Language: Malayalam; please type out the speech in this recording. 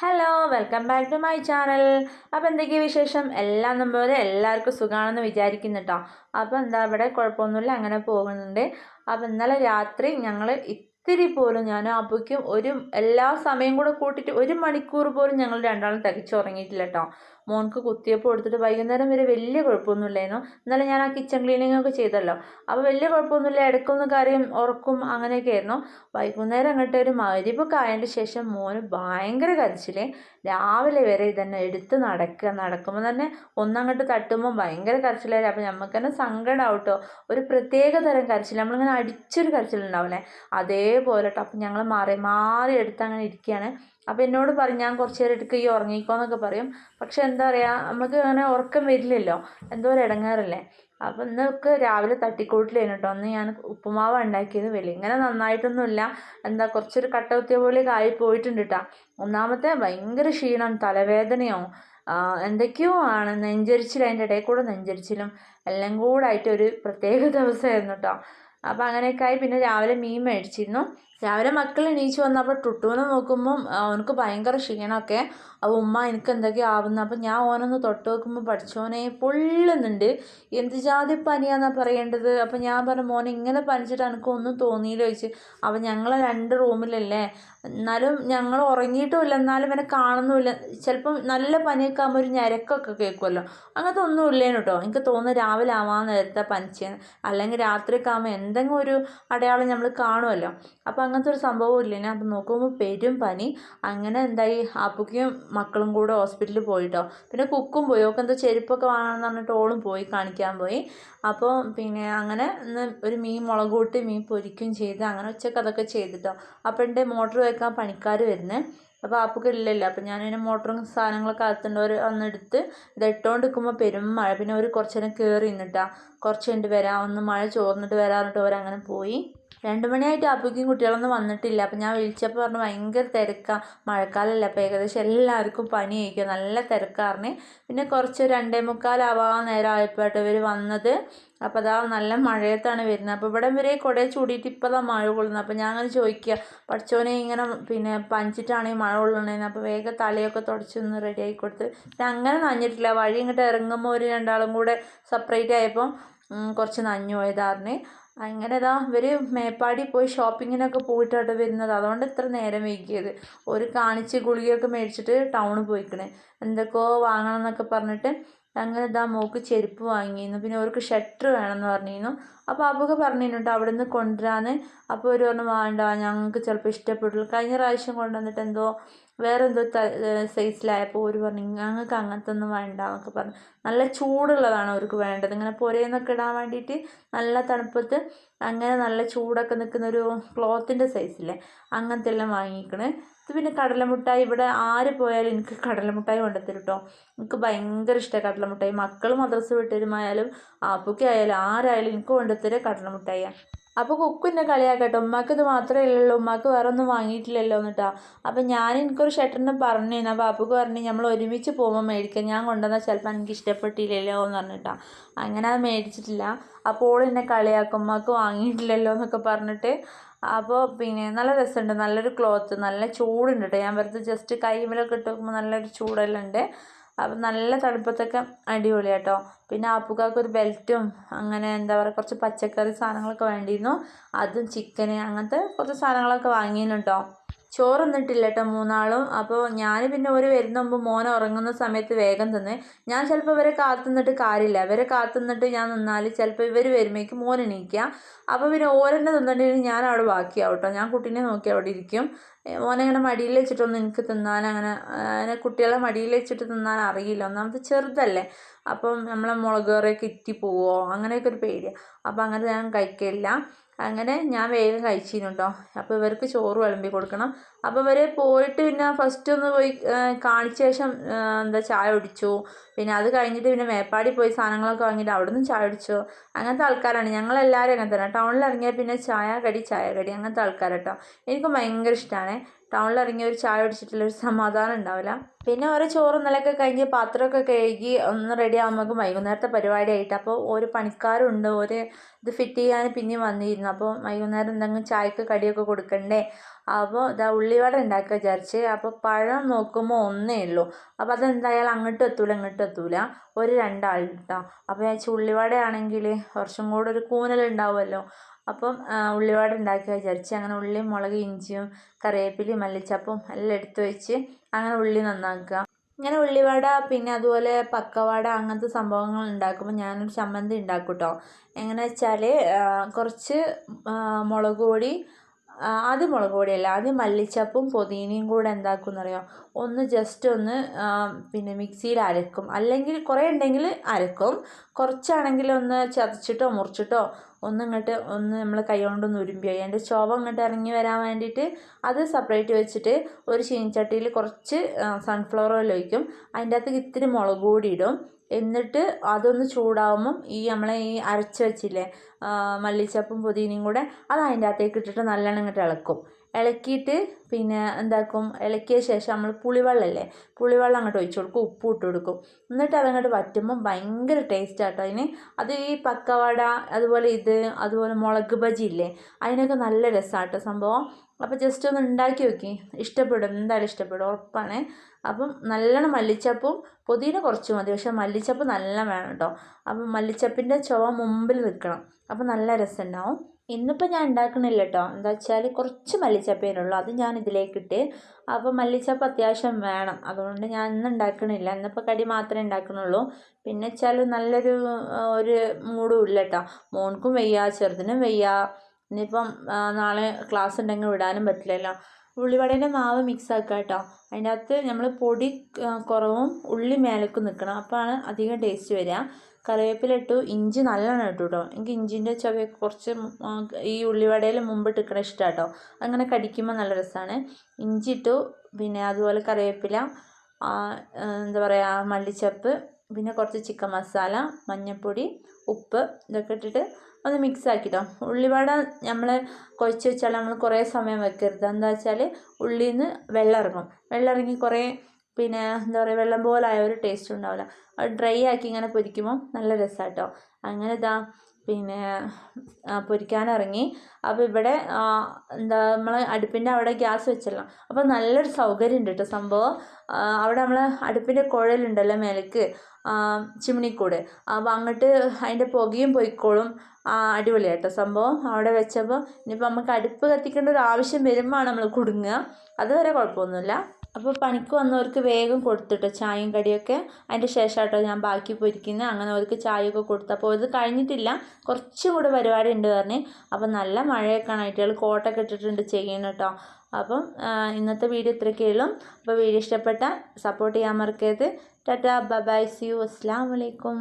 Hello welcome back to my channel അപ്പോൾ എന്തൊക്കെയാണ് വിശേഷം? എല്ലാം നമ്പർ എല്ലാവർക്കും സുഖമാണെന്ന് വിചാരിക്കുന്നു കേട്ടോ അപ്പോൾ എന്താ ഇവിടെ കുഴപ്പമൊന്നുമില്ല അങ്ങനെ പോകുന്നുണ്ട്. അപ്പോൾ ഇന്നലെ രാത്രി ഞങ്ങൾ ഇത്തിരി പോലും ഞാൻ അപ്പയ്ക്കും ഒരു എല്ലാ സമയം കൂടെ കൂട്ടിയിട്ട് ഒരു മണിക്കൂർ പോലും ഞങ്ങൾ രണ്ടാളും തികച്ചുറങ്ങിയിട്ടില്ല കേട്ടോ മോൻക്ക് കുത്തിയപ്പോൾ കൊടുത്തിട്ട് വൈകുന്നേരം വരെ വലിയ കുഴപ്പമൊന്നുമില്ലായിരുന്നു. എന്നാലും ഞാൻ ആ കിച്ചൺ ക്ലീനിങ് ഒക്കെ ചെയ്തല്ലോ. അപ്പോൾ വലിയ കുഴപ്പമൊന്നുമില്ല. ഇടയ്ക്കൊന്ന് കറിയും ഉറക്കും അങ്ങനെയൊക്കെ ആയിരുന്നു. വൈകുന്നേരം അങ്ങോട്ട് ഒരു മരിപ്പൊക്കെ ആയതിന്റെ ശേഷം മോന് ഭയങ്കര കരച്ചിൽ രാവിലെ വരെ ഇതന്നെ എടുത്ത് നടക്കുക നടക്കുമ്പോൾ തന്നെ ഒന്നങ്ങോട്ട് തട്ടുമ്പോൾ ഭയങ്കര കരച്ചിലായിരുന്നു അപ്പോൾ നമുക്ക് തന്നെ സങ്കടമാവും കേട്ടോ ഒരു പ്രത്യേക തരം കരച്ചിൽ നമ്മളിങ്ങനെ അടിച്ചൊരു കരച്ചിലുണ്ടാവില്ലേ? അതേപോലെ കേട്ടോ അപ്പം ഞങ്ങൾ മാറി മാറി എടുത്ത് അങ്ങനെ ഇരിക്കുകയാണ്. അപ്പോൾ എന്നോട് പറയും ഞാൻ കുറച്ച് നേരം എടുക്കുക ഈ ഉറങ്ങിക്കോന്നൊക്കെ പറയും. പക്ഷെ എന്താ പറയുക നമുക്ക് അങ്ങനെ ഉറക്കം വരില്ലല്ലോ. എന്തോ ഒരു ഇടങ്ങാറല്ലേ അപ്പം ഇന്നൊക്കെ രാവിലെ തട്ടിക്കൂട്ടിലായിരുന്നു കേട്ടോ. അന്ന് ഞാൻ ഉപ്പുമാവ് ഉണ്ടാക്കിയത്. വലിയ ഇങ്ങനെ നന്നായിട്ടൊന്നുമില്ല. എന്താ കുറച്ചൊരു കട്ട കുത്തിയ പോലെ ആയി പോയിട്ടുണ്ട് കേട്ടോ. ഒന്നാമത്തെ ഭയങ്കര ക്ഷീണം തലവേദനയോ എന്തൊക്കെയോ ആണ്. നെഞ്ചരിച്ചിൽ അതിന്റെ ഇടയിൽ കൂടെ നെഞ്ചരിച്ചിലും എല്ലാം കൂടെ ഒരു പ്രത്യേക ദിവസമായിരുന്നു കേട്ടോ. അപ്പോൾ അങ്ങനെയൊക്കെ ആയി. പിന്നെ രാവിലെ മീൻ മേടിച്ചിരുന്നു. രാവിലെ മക്കൾ എണീച്ച് വന്നപ്പോൾ ടുട്ടുവിനെ നോക്കുമ്പം അവനക്ക് ഭയങ്കര ക്ഷീണമൊക്കെ അപ്പോൾ ഉമ്മ എനിക്ക് എന്തൊക്കെയോ ആവുന്ന. അപ്പം ഞാൻ ഓനൊന്ന് തൊട്ട് നോക്കുമ്പോൾ പഠിച്ചോനെ പൊള്ളുന്നുണ്ട്. എന്ത് ജാതി പനിയാന്നാണ് പറയേണ്ടത്? അപ്പം ഞാൻ പറഞ്ഞു മോനെ ഇങ്ങനെ പനിച്ചിട്ട് എനിക്ക് ഒന്നും തോന്നിയില്ല ചോദിച്ച് അപ്പം ഞങ്ങൾ രണ്ട് റൂമിലല്ലേ? എന്നാലും ഞങ്ങൾ ഉറങ്ങിയിട്ടുമില്ല. എന്നാലും ഇവനെ കാണുന്നുമില്ല. ചിലപ്പം നല്ല പനിയൊക്കെ ആകുമ്പോൾ ഒരു ഞരക്കൊക്കെ കേൾക്കുമല്ലോ അങ്ങനത്തെ ഒന്നും ഇല്ലേനു കേട്ടോ എനിക്ക് തോന്നുന്നു രാവിലെ ആവാൻ നേരത്തെ പനിച്ചേന്ന്. അല്ലെങ്കിൽ രാത്രിയൊക്കെ ആകുമ്പോൾ എന്തെങ്കിലും ഒരു അടയാളം നമ്മൾ കാണുമല്ലോ അപ്പോൾ അങ്ങനത്തെ ഒരു സംഭവം ഇല്ല ഞാൻ അപ്പം നോക്കുമ്പോൾ പെരും പനി. അങ്ങനെ എന്തായി? അപ്പുക്കും മക്കളും കൂടെ ഹോസ്പിറ്റലിൽ പോയിട്ടോ. പിന്നെ കുക്കും പോയി. ഒക്കെ എന്തോ ചെരുപ്പൊക്കെ വാങ്ങണമെന്ന് പറഞ്ഞിട്ട് ഓളും പോയി കാണിക്കാൻ പോയി. അപ്പോൾ പിന്നെ അങ്ങനെ ഒരു മീൻ മുളക് കൂട്ടി മീൻ പൊരിക്കും ചെയ്ത് അങ്ങനെ ഉച്ചയ്ക്ക് അതൊക്കെ ചെയ്തിട്ടോ. അപ്പം എന്റെ മോട്ടർ വയ്ക്കാൻ പണിക്കാർ വരുന്നത് അപ്പോൾ ആപ്പൊക്കെ ഇല്ലല്ലോ. അപ്പോൾ ഞാനിങ്ങനെ മോട്ടറും സാധനങ്ങളൊക്കെ അകത്തുണ്ടവർ വന്നെടുത്ത് ഇത് ഇട്ടുകൊണ്ട് നിൽക്കുമ്പോൾ പെരും മഴ. പിന്നെ ഒരു കുറച്ച് നേരം കയറി നിന്നിട്ടാ. കുറച്ച് കഴിഞ്ഞിട്ട് വരാം. ഒന്ന് മഴ ചോർന്നിട്ട് വരാറിട്ട് അവരങ്ങനെ പോയി. രണ്ട് മണിയായിട്ട് അപ്പോഴേക്കും കുട്ടികളൊന്നും വന്നിട്ടില്ല. അപ്പം ഞാൻ വിളിച്ചപ്പോൾ പറഞ്ഞു ഭയങ്കര തിരക്കാണ് മഴക്കാലമല്ല അപ്പോൾ ഏകദേശം എല്ലാവർക്കും പനി ആയിരിക്കും നല്ല തിരക്കാറിന് പിന്നെ കുറച്ച് രണ്ടേ മുക്കാലാവാൻ നേരം ആയപ്പോട്ട് ഇവർ വന്നത്. അപ്പോൾ അതാ നല്ല മഴയത്താണ് വരുന്നത്. അപ്പോൾ ഇവിടെ വരെ കുടയെ ചൂടിയിട്ട് ഇപ്പോൾ അതാ മഴ കൊള്ളുന്നത്. അപ്പോൾ ഞാൻ അങ്ങനെ ചോദിക്കുക പഠിച്ചോനെ ഇങ്ങനെ പിന്നെ പഞ്ചിട്ടാണ് ഈ മഴ കൊള്ളണേന്ന്? അപ്പോൾ വേഗം തലയൊക്കെ തുടച്ചൊന്ന് റെഡി ആക്കി കൊടുത്ത്. പിന്നെ അങ്ങനെ നനഞ്ഞിട്ടില്ല. വഴി ഇങ്ങോട്ട് ഇറങ്ങുമ്പോൾ ഒരു രണ്ടാളും കൂടെ സെപ്പറേറ്റ് ആയപ്പോൾ കുറച്ച് നനഞ്ഞു പോയതാറിന് അങ്ങനെ ഇതാ ഇവർ മേപ്പാടി പോയി ഷോപ്പിങ്ങിനൊക്കെ പോയിട്ടാണ് വരുന്നത്. അതുകൊണ്ട് ഇത്ര നേരം വൈകിയത്. ഒരു കാണിച്ച് ഗുളികയൊക്കെ മേടിച്ചിട്ട് ടൗണിൽ പോയിക്കണേ. എന്തൊക്കെയോ വാങ്ങണം എന്നൊക്കെ പറഞ്ഞിട്ട് അങ്ങനെ ഇതാ മോക്ക് ചെരുപ്പ് വാങ്ങിയിരുന്നു. പിന്നെ അവർക്ക് ഷട്ടർ വേണമെന്ന് പറഞ്ഞിരുന്നു. അപ്പോൾ അവക്ക് പറഞ്ഞിരുന്നു അവിടെ നിന്ന് കൊണ്ടുവരാന്ന്. അപ്പോൾ ഒരു പറഞ്ഞു വേണ്ട ഞങ്ങൾക്ക് ചിലപ്പോൾ ഇഷ്ടപ്പെട്ടില്ല കഴിഞ്ഞ പ്രാവശ്യം കൊണ്ടുവന്നിട്ട് എന്തോ വേറെ എന്തോ സൈസിലായപ്പോൾ ഒരു പറഞ്ഞു ഞങ്ങൾക്ക് അങ്ങനത്തെ ഒന്നും വേണ്ട എന്നൊക്കെ പറഞ്ഞു. നല്ല ചൂടുള്ളതാണ് അവർക്ക് വേണ്ടത്. ഇങ്ങനെ പുരയെന്നൊക്കെ ഇടാൻ വേണ്ടിയിട്ട് നല്ല തണുപ്പത്ത് അങ്ങനെ നല്ല ചൂടൊക്കെ നിൽക്കുന്ന ഒരു ക്ലോത്തിന്റെ സൈസില്ലേ അങ്ങനത്തെ എല്ലാം വാങ്ങിക്കണേ. ഇത് പിന്നെ കടലമുട്ടായി ഇവിടെ ആര് പോയാലും എനിക്ക് കടലമുട്ടായി കൊണ്ടുത്തരും കേട്ടോ എനിക്ക് ഭയങ്കര ഇഷ്ടമാണ് കടലമുട്ടായി. മക്കൾ മദ്രസ വിട്ടുവരുമായാലും ആപ്പുക്കെ ആയാലും ആരായാലും എനിക്ക് കൊണ്ടുത്തരും കടലമുട്ടായിയാണ് അപ്പോൾ കുക്കു കളിയാക്കട്ടെ. ഉമ്മാക്ക് ഇത് മാത്രമേ ഉള്ളൂ ഉമ്മാക്ക് വേറെ ഒന്നും വാങ്ങിയിട്ടില്ലല്ലോ എന്നിട്ടാ. അപ്പം ഞാൻ എനിക്കൊരു ഷർട്ടിനെ പറഞ്ഞു അപ്പോൾ പാപ്പക്ക് പറഞ്ഞു നമ്മൾ ഒരുമിച്ച് പോകുമ്പോൾ മേടിക്കാം ഞാൻ കൊണ്ടുവന്നാൽ ചിലപ്പോൾ എനിക്ക് ഇഷ്ടപ്പെട്ടില്ലല്ലോ എന്ന് പറഞ്ഞിട്ടാ. അങ്ങനെ അത് മേടിച്ചിട്ടില്ല. അപ്പോൾ എന്നെ കളിയാക്കും. ഉമ്മാക്ക് വാങ്ങിയിട്ടില്ലല്ലോ എന്നൊക്കെ പറഞ്ഞിട്ട്. അപ്പോൾ പിന്നെ നല്ല രസമുണ്ട്. നല്ലൊരു ക്ലോത്ത് നല്ല ചൂടുണ്ട് കേട്ടോ ഞാൻ വെറുതെ ജസ്റ്റ് കൈമലൊക്കെ ഇട്ട് നോക്കുമ്പോൾ നല്ലൊരു ചൂടെല്ലാം ഉണ്ട്. അപ്പം നല്ല തണുപ്പത്തൊക്കെ അടിപൊളിയാട്ടോ പിന്നെ ആപ്പുകാർക്ക് ഒരു ബെൽറ്റും അങ്ങനെ എന്താ പറയുക കുറച്ച് പച്ചക്കറി സാധനങ്ങളൊക്കെ വേണ്ടിയിരുന്നു. അതും ചിക്കന് അങ്ങനത്തെ കുറച്ച് സാധനങ്ങളൊക്കെ വാങ്ങിയിരുന്നു കേട്ടോ ചോറ് തിന്നിട്ടില്ല കേട്ടോ മൂന്നാളും. അപ്പോൾ ഞാൻ പിന്നെ ഒരു വരുന്ന മുമ്പ് മോൻ ഉറങ്ങുന്ന സമയത്ത് വേഗം തന്നെ. ഞാൻ ചിലപ്പോൾ ഇവരെ കാത്തുനിന്നിട്ട് കാര്യമില്ല ഇവരെ കാത്തുനിന്നിട്ട് ഞാൻ നിന്നാൽ ചിലപ്പോൾ ഇവർ വരുമ്പോഴേക്കും മോൻ എണീക്കുക അപ്പോൾ പിന്നെ ഓരെന്നെ തിന്നിട്ടുണ്ടെങ്കിൽ ഞാൻ അവിടെ ബാക്കിയാവും കേട്ടോ ഞാൻ കുട്ടീനെ നോക്കി അവിടെ ഇരിക്കും. മോനെ ഇങ്ങനെ മടിയിൽ വെച്ചിട്ടൊന്നും എനിക്ക് തിന്നാൻ അങ്ങനെ അങ്ങനെ കുട്ടികളെ മടിയിൽ വെച്ചിട്ട് തിന്നാൻ അറിയില്ല. ഒന്നാമത് ചെറുതല്ലേ. അപ്പം നമ്മളെ മുളക് കറിയൊക്കെ ഇറ്റി പോവോ അങ്ങനെയൊക്കെ ഒരു പേടിയാണ് അപ്പം അങ്ങനെ ഞാൻ കഴിക്കില്ല അങ്ങനെ ഞാൻ വേഗം കഴിച്ചിരുന്നു കേട്ടോ അപ്പോൾ ഇവർക്ക് ചോറ് വിളമ്പി കൊടുക്കണം. അപ്പോൾ ഇവർ പോയിട്ട് പിന്നെ ഫസ്റ്റ് ഒന്ന് പോയി കാണിച്ച ശേഷം എന്താ ചായ കുടിച്ചു. പിന്നെ അത് കഴിഞ്ഞിട്ട് പിന്നെ മേപ്പാടി പോയി സാധനങ്ങളൊക്കെ വാങ്ങിയിട്ട് അവിടെ നിന്ന് ചായ കുടിച്ചു. അങ്ങനത്തെ ആൾക്കാരാണ്. ഞങ്ങളെല്ലാവരും അങ്ങനെ തന്നെ. ടൗണിൽ ഇറങ്ങിയാൽ പിന്നെ ചായ കടി ചായ കടി അങ്ങനത്തെ ആൾക്കാരാട്ടോ. എനിക്ക് ഭയങ്കര ഇഷ്ടമാണ് ടൗണിൽ ഇറങ്ങി ഒരു ചായ കുടിച്ചിട്ടുള്ള ഒരു സമാധാനം ഉണ്ടാവില്ല. പിന്നെ ഓരോ ചോറും നിലയൊക്കെ കഴിഞ്ഞ് പാത്രമൊക്കെ കഴുകി ഒന്ന് റെഡി ആകുമ്പോൾ വൈകുന്നേരത്തെ പരിപാടി ആയിട്ട് അപ്പോൾ ഒരു പണിക്കാരുണ്ട്. ഒരു ഇത് ഫിറ്റ് ചെയ്യാൻ പിന്നെ വന്നിരുന്നു. അപ്പോൾ വൈകുന്നേരം എന്തെങ്കിലും ചായക്ക് കടിയൊക്കെ കൊടുക്കണ്ടേ? അപ്പോൾ ഇതാ ഉള്ളിവട ഉണ്ടാക്കുക വിചാരിച്ച്. അപ്പോൾ പഴം നോക്കുമ്പോൾ ഒന്നേ ഉള്ളൂ. അപ്പോൾ അതെന്തായാലും അങ്ങോട്ടും എത്തൂല ഇങ്ങോട്ടും എത്തൂല. ഒരു രണ്ടാളുണ്ടോ അപ്പോൾ ഞാൻ ഉള്ളിവട ആണെങ്കിൽ കുറച്ചും കൂടെ ഒരു കൂനലുണ്ടാവുമല്ലോ അപ്പം ഉള്ളിവട ഉണ്ടാക്കുക വിചാരിച്ച് അങ്ങനെ ഉള്ളിയും മുളക് ഇഞ്ചിയും കറിവേപ്പിലയും മല്ലിച്ചപ്പും എല്ലാം എടുത്ത് വെച്ച് അങ്ങനെ ഉള്ളി നന്നാക്കുക. ഇങ്ങനെ ഉള്ളിവട പിന്നെ അതുപോലെ പക്കവട അങ്ങനത്തെ സംഭവങ്ങൾ ഉണ്ടാക്കുമ്പോൾ ഞാനൊരു ചമ്മന്തി ഉണ്ടാക്കും കേട്ടോ എങ്ങനെ വെച്ചാൽ കുറച്ച് മുളക് പൊടി ആദ്യം മുളക് പൊടിയല്ല ആദ്യം മല്ലിച്ചപ്പും പൊതീനയും കൂടെ എന്താക്കും എന്നറിയോ ഒന്ന് ജസ്റ്റ് ഒന്ന് പിന്നെ മിക്സിയിൽ അരക്കും. അല്ലെങ്കിൽ കുറേ ഉണ്ടെങ്കിൽ അരക്കും. കുറച്ചാണെങ്കിൽ ഒന്ന് ചതച്ചിട്ടോ മുറിച്ചിട്ടോ ഒന്ന് ഇങ്ങോട്ട് ഒന്ന് നമ്മൾ കൈ കൊണ്ടൊന്ന് ഉരുമ്പി. അതിന്റെ ചുവ ഇങ്ങോട്ട് ഇറങ്ങി വരാൻ വേണ്ടിയിട്ട് അത് സെപ്പറേറ്റ് വെച്ചിട്ട് ഒരു ചീനിച്ചട്ടിയിൽ കുറച്ച് സൺഫ്ലവർ ഓയിൽ ഒഴിക്കും. അതിന്റെ അകത്ത് ഇത്തിരി മുളക് പൊടി ഇടും. എന്നിട്ട് അതൊന്ന് ചൂടാവുമ്പം ഈ നമ്മളെ ഈ അരച്ച് വെച്ചില്ലേ മല്ലിച്ചപ്പും പുതിനയും കൂടെ അത് അതിന്റെ അകത്തേക്ക് ഇട്ടിട്ട് നല്ലോണം ഇങ്ങോട്ട് ഇളക്കും. ഇളക്കിയിട്ട് പിന്നെ എന്താക്കും ഇളക്കിയ ശേഷം നമ്മൾ പുളിവെള്ളമില്ലേ പുളിവെള്ളം അങ്ങോട്ട് ഒഴിച്ച് കൊടുക്കും ഉപ്പും ഇട്ട് കൊടുക്കും. എന്നിട്ട് അതങ്ങോട്ട് വറ്റുമ്പം ഭയങ്കര ടേസ്റ്റ് ആട്ടോ അതിന്. അത് ഈ പക്കവട അതുപോലെ ഇത് അതുപോലെ മുളക് ബജി ഇല്ലേ അതിനൊക്കെ നല്ല രസമാട്ടോ സംഭവം. അപ്പോൾ ജസ്റ്റ് ഒന്ന് ഉണ്ടാക്കി നോക്കി. ഇഷ്ടപ്പെടും എന്തായാലും ഇഷ്ടപ്പെടും ഉറപ്പാണ്. അപ്പം നല്ലോണം മല്ലിച്ചപ്പും പുതിന കുറച്ച് മതി പക്ഷേ മല്ലിച്ചപ്പ് നല്ല വേണം കേട്ടോ അപ്പം മല്ലിച്ചപ്പിന്റെ ചുവ മുമ്പിൽ നിൽക്കണം. അപ്പം നല്ല രസമുണ്ടാവും ഇന്നിപ്പോൾ ഞാൻ ഉണ്ടാക്കണില്ല കേട്ടോ എന്താ വെച്ചാൽ കുറച്ച് മല്ലിച്ചപ്പേനുള്ളൂ അത് ഞാൻ ഇതിലേക്ക് ഇട്ട് അപ്പോൾ മല്ലിച്ചപ്പ് അത്യാവശ്യം വേണം. അതുകൊണ്ട് ഞാൻ ഇന്ന് ഉണ്ടാക്കണില്ല ഇന്നിപ്പോൾ കടി മാത്രമേ ഉണ്ടാക്കണുള്ളൂ പിന്നെ വെച്ചാൽ നല്ലൊരു ഒരു മൂടും ഇല്ല കേട്ടോ മോൻക്കും വയ്യ ചെറുതിനും വയ്യ. ഇനിയിപ്പം നാളെ ക്ലാസ് ഉണ്ടെങ്കിൽ വിടാനും പറ്റില്ലല്ലോ. ഉള്ളിവടേന്റെ മാവ് മിക്സ് ആക്കുക കേട്ടോ അതിന്റെ അകത്ത് നമ്മൾ പൊടി കുറവും ഉള്ളി മേലേക്ക് നിൽക്കണം അപ്പോഴാണ് അധികം ടേസ്റ്റ് വരിക കറിവേപ്പില ഇട്ടു ഇഞ്ചി നല്ലോണം ഇട്ടു കേട്ടോ എനിക്ക് ഇഞ്ചിന്റെ ചുവയൊക്കെ കുറച്ച് ഈ ഉള്ളിവടയിൽ മുമ്പ് ഇട്ടിക്കണ ഇഷ്ടമാണ് കേട്ടോ അങ്ങനെ കടിക്കുമ്പോൾ നല്ല രസമാണ് ഇഞ്ചി ഇട്ടു പിന്നെ അതുപോലെ കറിവേപ്പില എന്താ പറയുക മല്ലിച്ചപ്പ് പിന്നെ കുറച്ച് ചിക്കൻ മസാല മഞ്ഞൾപ്പൊടി ഉപ്പ് ഇതൊക്കെ ഇട്ടിട്ട് ഒന്ന് മിക്സ് ആക്കിട്ടോ. ഉള്ളിവട നമ്മൾ കുഴച്ച് വെച്ചാൽ നമ്മൾ കുറേ സമയം വെക്കരുത്. എന്താ വെച്ചാൽ ഉള്ളിയിൽ നിന്ന് വെള്ളം ഇറങ്ങും വെള്ളം ഇറങ്ങി കുറേ പിന്നെ എന്താ പറയുക വെള്ളം പോലെ ആയ ഒരു ടേസ്റ്റ് ഉണ്ടാവില്ല. അത് ഡ്രൈ ആക്കി ഇങ്ങനെ പൊരിക്കുമ്പോൾ നല്ല രസമാണ് കേട്ടോ അങ്ങനെ ഇതാ പിന്നെ പൊരിക്കാനിറങ്ങി. അപ്പോൾ ഇവിടെ എന്താ നമ്മൾ അടുപ്പിന്റെ അവിടെ ഗ്യാസ് വെച്ചല്ലോ. അപ്പോൾ നല്ലൊരു സൗകര്യം ഉണ്ട് കേട്ടോ സംഭവം അവിടെ നമ്മൾ അടുപ്പിന്റെ കുഴലുണ്ടല്ലോ മേലേക്ക് ചിമ്മിണിക്കൂട് അപ്പോൾ അങ്ങോട്ട് അതിന്റെ പുകയും പൊയ്ക്കോളും. അടിപൊളിയാട്ടോ സംഭവം. അവിടെ വെച്ചപ്പോൾ ഇനിയിപ്പോൾ നമുക്ക് അടുപ്പ് കത്തിക്കേണ്ട ഒരു ആവശ്യം വരുമ്പോൾ നമ്മൾ കുടുങ്ങുക. അതുവരെ കുഴപ്പമൊന്നുമില്ല. അപ്പോൾ പണിക്ക് വന്നവർക്ക് വേഗം കൊടുത്തിട്ടോ ചായയും കടിയൊക്കെ. അതിന്റെ ശേഷം കേട്ടോ ഞാൻ ബാക്കി പൊരിക്കുന്നത് അങ്ങനെ അവർക്ക് ചായയൊക്കെ കൊടുത്തു. അപ്പോൾ ഇത് കഴിഞ്ഞിട്ടില്ല. കുറച്ചും കൂടെ പരിപാടി ഉണ്ട് പറഞ്ഞ്. അപ്പോൾ നല്ല മഴയൊക്കെ ആണ്. ആയിട്ടുകൾ കോട്ടൊക്കെ ഇട്ടിട്ടുണ്ട് ചെയ്യണം കേട്ടോ അപ്പം ഇന്നത്തെ വീഡിയോ ഇത്രയൊക്കെ ഉള്ളൂ. അപ്പോൾ വീഡിയോ ഇഷ്ടപ്പെട്ട സപ്പോർട്ട് ചെയ്യാൻ മറക്കരുത്. Tata. Bye bye see you. അസ്സാം വലൈക്കും